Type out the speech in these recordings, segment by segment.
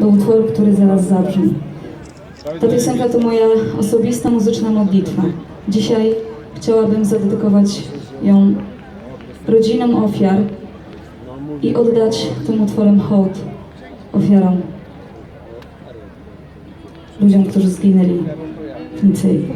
do utworu, który zaraz zabrzmi. Ta piosenka to moja osobista muzyczna modlitwa. Dzisiaj chciałabym zadedykować ją rodzinom ofiar i oddać tym utworem hołd ofiarom, ludziom, którzy zginęli w Nicei.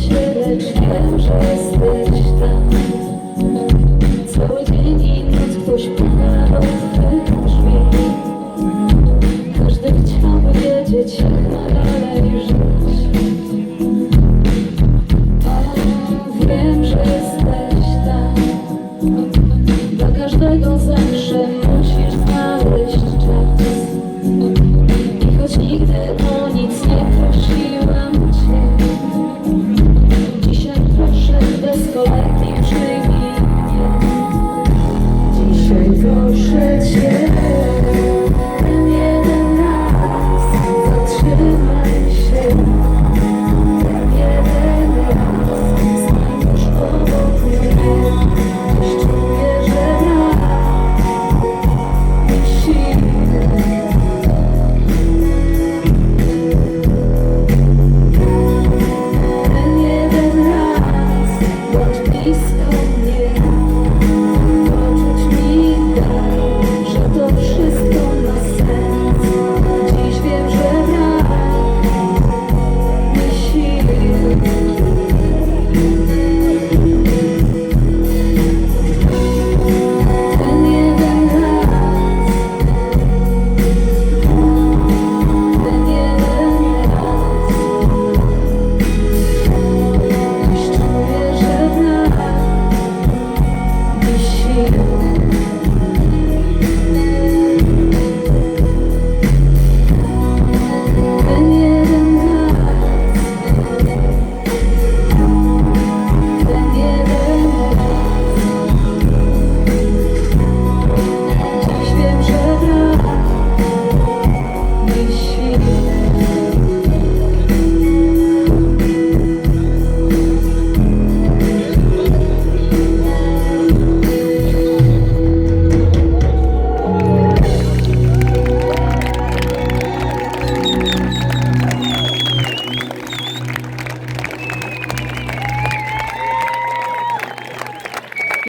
cię, lecz wiem, że jesteś tam. Cały dzień i noc ktoś Każdy chciał wiedzieć, jak ma dalej żyć.